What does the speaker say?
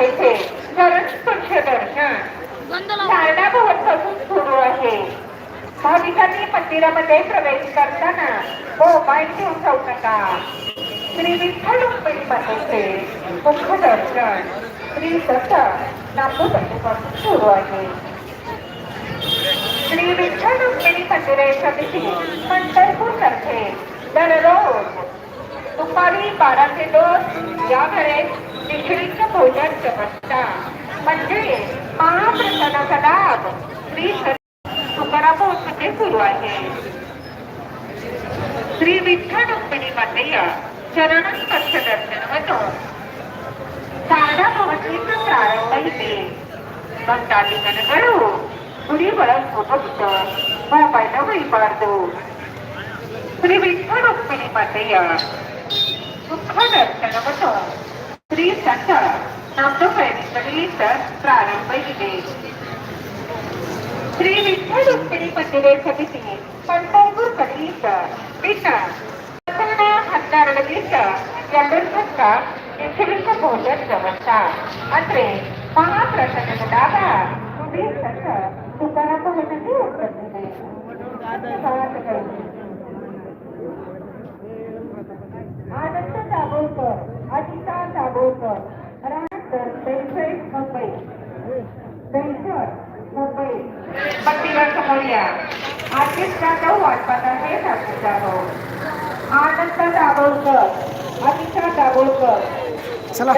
कथेचे स्मरण स्वच्छ दर्शन. शारदा महोत्सव सुरू आहे. भाविकांनी मंदिरामध्ये प्रवेश करताना मोबाईल घेऊन जाऊ नका श्री विठ्ठल रुक्मिणी मातेचे मुख्य दर्शन. श्री दत्त नामोदपासून सुरू आहे. श्री विठ्ठल रुक्मिणी मंदिरे समिती पंढरपूर तर्फे दररोज दुपारी बारा ते दोन या वेळेत निशुल्क भोजन व्यवस्था म्हणजे महाप्रसादाचा लाभ. श्री तुकाराम सुरू आहे. श्री विठ्ठल रुक्मिणी मातेया चरण स्पर्श दर्शन होतो. साधा भवतीचा प्रारंभ इथे. भक्ताली गणगळू गुढी बळस भक्त मोबाईल वैपारदो श्री विठ्ठल रुक्मिणी मातेया दुःख दर्शन होतो. ನಾಮದೇವರಿಂದ ಪ್ರಾರಂಭ ಇದೆ श्री विठ्ठल रुक्मिणी मंदिरे समिती पंढरपूर कधीच भिन्न ಹನ್ನೆರಡರಿಂದ ಎಲ್ಲರ ತನಕ ನಿಶುಲ್ಕ ಭೋಜನ ವ್ಯವಸ್ಥಾ ಅಂದ್ರೆ ಮಹಾಪ್ರಸನ್ನದಾಗ ಉದಯ ಸಂಘ ತುಕಾರಾಮ ಭವನಕ್ಕೆ ಹೋಗ್ತದೆ ಧನ್ಯವಾದಗಳು आनंद दाभोळकर अनिता दाभोळकर बेलफेड मुंबई बेलफेड मुंबई मंदिरा समोर या आर्टिस्ट जाधव वाटपाता हे ठाकूर जाधव आनंद दाभोळकर अनिता दाभोळकर चला.